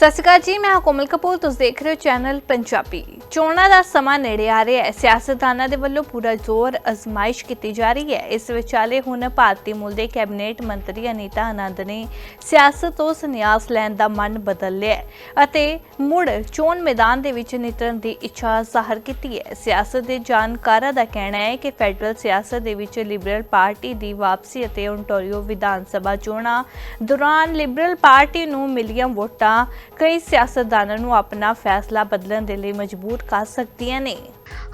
ਸਤਿ ਸ਼੍ਰੀ ਅਕਾਲ ਜੀ ਮੈਂ ਹਾਂ ਕੋਮਲ ਕਪੂਰ ਤੁਸੀਂ ਦੇਖ ਰਹੇ ਹੋ ਚੈਨਲ ਪੰਜਾਬੀ। ਚੋਣਾਂ ਦਾ ਸਮਾਂ ਨੇੜੇ ਆ ਰਿਹਾ ਹੈ। ਸਿਆਸਤਦਾਨਾਂ ਦੇ ਵੱਲੋਂ ਪੂਰਾ ਜ਼ੋਰ ਅਜ਼ਮਾਇਸ਼ ਕੀਤੀ ਜਾ ਰਹੀ ਹੈ। ਇਸ ਵਿਚਾਲੇ ਹੁਣ ਭਾਰਤੀ ਮੂਲ ਦੇ ਕੈਬਨਿਟ ਮੰਤਰੀ ਅਨੀਤਾ ਆਨੰਦ ਨੇ ਸਿਆਸਤ ਤੋਂ ਸੰਨਿਆਸ ਲੈਣ ਦਾ ਮਨ ਬਦਲ ਲਿਆ ਅਤੇ ਮੁੜ ਚੋਣ ਮੈਦਾਨ ਦੇ ਵਿੱਚ ਨਿਤਰਨ ਦੀ ਇੱਛਾ ਜ਼ਾਹਰ ਕੀਤੀ ਹੈ। ਸਿਆਸਤ ਦੇ ਜਾਣਕਾਰਾਂ ਦਾ ਕਹਿਣਾ ਹੈ ਕਿ ਫੈਡਰਲ ਸਿਆਸਤ ਦੇ ਵਿੱਚ ਲਿਬਰਲ ਪਾਰਟੀ ਦੀ ਵਾਪਸੀ ਅਤੇ ਓਨਟਾਰੀਓ ਵਿਧਾਨ ਸਭਾ ਚੋਣਾਂ ਦੌਰਾਨ ਲਿਬਰਲ ਪਾਰਟੀ ਨੂੰ ਮਿਲੀਆਂ ਵੋਟਾਂ ਕਈ ਸਿਆਸਤਦਾਨਾਂ ਨੂੰ ਆਪਣਾ ਫੈਸਲਾ ਬਦਲਣ ਦੇ ਲਈ ਮਜਬੂਰ ਕਰ ਸਕਦੀਆਂ ਨੇ।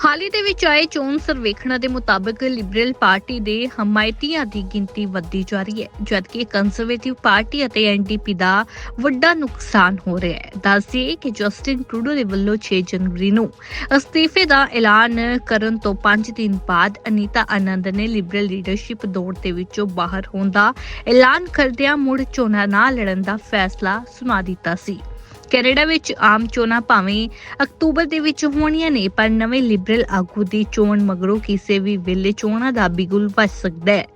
ਹਾਲ ਦੇ ਵਿੱਚ ਆਏ ਚੋਣ ਸਰਵੇਖਣਾਂ ਦੇ ਮੁਤਾਬਕ ਲਿਬਰਲ ਪਾਰਟੀ ਦੇ ਹਮਾਇਤੀਆਂ ਦੀ ਗਿਣਤੀ ਵੱਧਦੀ ਜਾ ਰਹੀ ਹੈ, ਜਦਕਿ ਕੰਜ਼ਰਵੇਟਿਵ ਪਾਰਟੀ ਅਤੇ ਐਨਡੀਪੀ ਦਾ ਵੱਡਾ ਨੁਕਸਾਨ ਹੋ ਰਿਹਾ ਹੈ। ਦੱਸਦੀਏ ਕਿ ਜਸਟਿਨ ਟਰੂਡੋ ਦੇ ਵੱਲੋਂ 6 ਜਨਵਰੀ ਨੂੰ ਅਸਤੀਫੇ ਦਾ ਐਲਾਨ ਕਰਨ ਤੋਂ 5 ਦਿਨ ਬਾਅਦ ਅਨੀਤਾ ਆਨੰਦ ਨੇ ਲਿਬਰਲ ਲੀਡਰਸ਼ਿਪ ਦੌੜ ਦੇ ਵਿੱਚੋਂ ਬਾਹਰ ਹੋਣ ਦਾ ਐਲਾਨ ਕਰਦਿਆਂ ਮੁੜ ਚੋਣਾਂ ਨਾ ਲੜਨ ਦਾ ਫੈਸਲਾ ਸੁਣਾ ਦਿੱਤਾ ਸੀ। ਕੈਨੇਡਾ ਵਿੱਚ ਆਮ ਚੋਣਾਂ ਭਾਵੇਂ ਅਕਤੂਬਰ ਦੇ ਵਿੱਚ ਹੋਣੀਆਂ ਨੇ, ਪਰ ਨਵੇਂ ਲਿਬਰਲ ਆਗੂ ਦੀ ਚੋਣ ਮਗਰੋਂ ਕਿਸੇ ਵੀ ਵੇਲੇ ਚੋਣਾਂ ਦਾ ਬਿਗੁਲ ਵੱਜ ਸਕਦਾ ਹੈ।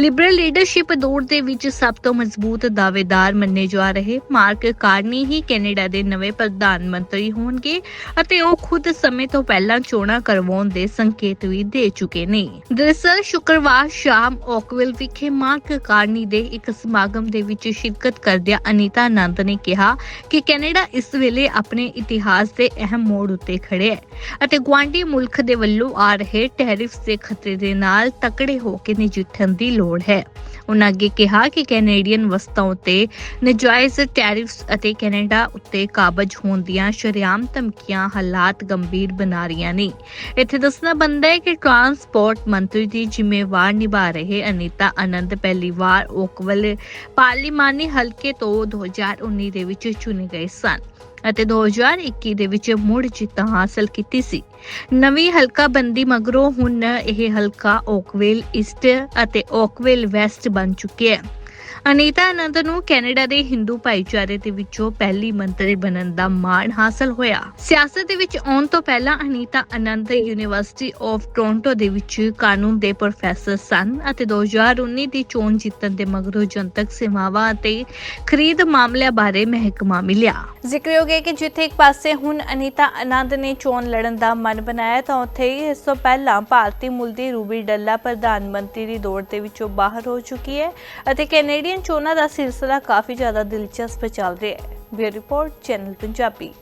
ਲਿਬਰਲ ਲੀਡਰਸ਼ਿਪ ਦੌੜ ਦੇ ਵਿੱਚ ਸਭ ਤੋਂ ਮਜ਼ਬੂਤ ਦਾਅਵੇਦਾਰ ਮੰਨੇ ਜਾ ਰਹੇ ਮਾਰਕ ਕਾਰਨੀ ਹੀ ਕੈਨੇਡਾ ਦੇ ਨਵੇਂ ਪ੍ਰਧਾਨ ਮੰਤਰੀ ਹੋਣਗੇ ਅਤੇ ਉਹ ਖੁਦ ਸਮੇਂ ਤੋਂ ਪਹਿਲਾਂ ਚੋਣਾਂ ਕਰਵਾਉਣ ਦੇ ਸੰਕੇਤ ਵੀ ਦੇ ਚੁੱਕੇ ਨੇ। ਦਰਅਸਲ ਸ਼ੁੱਕਰਵਾਰ ਸ਼ਾਮ ਓਕਵਿਲ ਵਿਖੇ ਮਾਰਕ ਕਾਰਨੀ ਦੇ ਇੱਕ ਸਮਾਗਮ ਦੇ ਵਿੱਚ ਸ਼ਿਰਕਤ ਕਰਦਿਆਂ ਅਨੀਤਾ ਆਨੰਦ ਨੇ ਕਿਹਾ ਕਿ ਕੈਨੇਡਾ ਇਸ ਵੇਲੇ ਆਪਣੇ ਇਤਿਹਾਸ ਦੇ ਅਹਿਮ ਮੋੜ ਉੱਤੇ ਖੜਿਆ ਹੈ ਅਤੇ ਗੁਆਂਢੀ ਮੁਲਕ ਦੇ ਵੱਲੋਂ ਆ ਰਹੇ ਟੈਰਿਫਸ ਦੇ ਖਤਰੇ ਦੇ ਨਾਲ ਤਕੜੇ ਹੋ ਕੇ ਨਜਿੱਠਣ ਦੀ ਲੋੜ ਹੈ। ਉਨ੍ਹਾਂ ਅੱਗੇ ਕਿਹਾ ਕਿ ਕੈਨੇਡੀਅਨ ਵਸਤਾਂ ਉੱਤੇ ਨਜਾਇਜ਼ ਟੈਰਿਫਸ ਅਤੇ ਕੈਨੇਡਾ ਉੱਤੇ ਕਾਬਜ ਹੋਣ ਦੀਆਂ ਸ਼ਰੇਆਮ ਧਮਕੀਆਂ ਹਾਲਾਤ ਗੰਭੀਰ ਬਣਾ ਰਹੀਆਂ ਨੇ। ਇੱਥੇ ਦੱਸਣਾ ਬੰਦਾ ਹੈ ਕਿ ਟਰਾਂਸਪੋਰਟ ਮੰਤਰੀ ਦੀ ਜ਼ਿੰਮੇਵਾਰ ਨਿਭਾ ਰਹੇ ਅਨੀਤਾ ਆਨੰਦ ਪਹਿਲੀ ਵਾਰ ਓਕਵਲ ਪਾਰਲੀਮਾਨੀ ਹਲਕੇ ਤੋਂ 2019 ਦੇ ਵਿੱਚ ਚੁਣੇ ਗਏ ਸਨ। ਅਤੇ 2021 ਦੇ ਵਿੱਚ ਮੁੜ ਜਿੱਤ ਹਾਸਲ ਕੀਤੀ ਸੀ। ਨਵੀਂ ਹਲਕਾ ਬੰਦੀ ਮਗਰੋਂ ਹੁਣ ਇਹ ਹਲਕਾ ਓਕਵੇਲ ਈਸਟ ਅਤੇ ਓਕਵੇਲ ਵੈਸਟ ਬਣ ਚੁੱਕਿਆ ਹੈ। ਅਨੀਤਾ ਆਨੰਦ ਨੂੰ ਕੈਨੇਡਾ ਦੇ ਹਿੰਦੂ ਭਾਈਚਾਰੇ ਦੇ ਵਿੱਚੋਂ ਪਹਿਲੀ ਮੰਤਰੀ ਬਣਨ ਦਾ ਮਾਣ ਹਾਸਲ ਹੋਇਆ। ਸਿਆਸਤ ਦੇ ਵਿੱਚ ਆਉਣ ਤੋਂ ਪਹਿਲਾਂ Anita Anand university of Toronto ਦੇ ਵਿੱਚ ਕਾਨੂੰਨ ਦੇ ਪ੍ਰੋਫੈਸਰ ਸਨ ਅਤੇ 2019 ਦੀ ਚੋਣ ਜਿੱਤਣ ਦੇ ਮਗਰੋਂ ਜਨਤਕ ਸੇਵਾਵਾਂ ਅਤੇ ਖਰੀਦ ਮਾਮਲਿਆਂ ਬਾਰੇ ਮਹਿਕਮਾ ਮਿਲਿਆ। ਜ਼ਿਕਰਯੋਗ ਹੈ ਕਿ ਜਿੱਥੇ ਇੱਕ ਪਾਸੇ ਹੁਣ ਅਨੀਤਾ ਆਨੰਦ ਨੇ ਚੋਣ ਲੜਨ ਦਾ ਮਨ ਬਣਾਇਆ, ਤਾਂ ਉੱਥੇ ਹੀ ਇਸ ਤੋਂ ਪਹਿਲਾਂ ਭਾਰਤੀ ਮੁੱਲ ਦੀ ਰੂਬੀ ਡੱਲਾ ਪ੍ਰਧਾਨ ਮੰਤਰੀ ਦੀ ਦੌੜ ਦੇ ਵਿੱਚੋਂ ਬਾਹਰ ਹੋ ਚੁੱਕੀ ਹੈ ਅਤੇ ਕੈਨੇਡੀ ਕੈਨੇਡੀਅਨ ਚੋਣਾਂ ਦਾ ਸਿਲਸਿਲਾ ਕਾਫੀ ਜ਼ਿਆਦਾ ਦਿਲਚਸਪ ਚੱਲ ਰਿਹਾ ਹੈ। Bureau report channel Punjabi.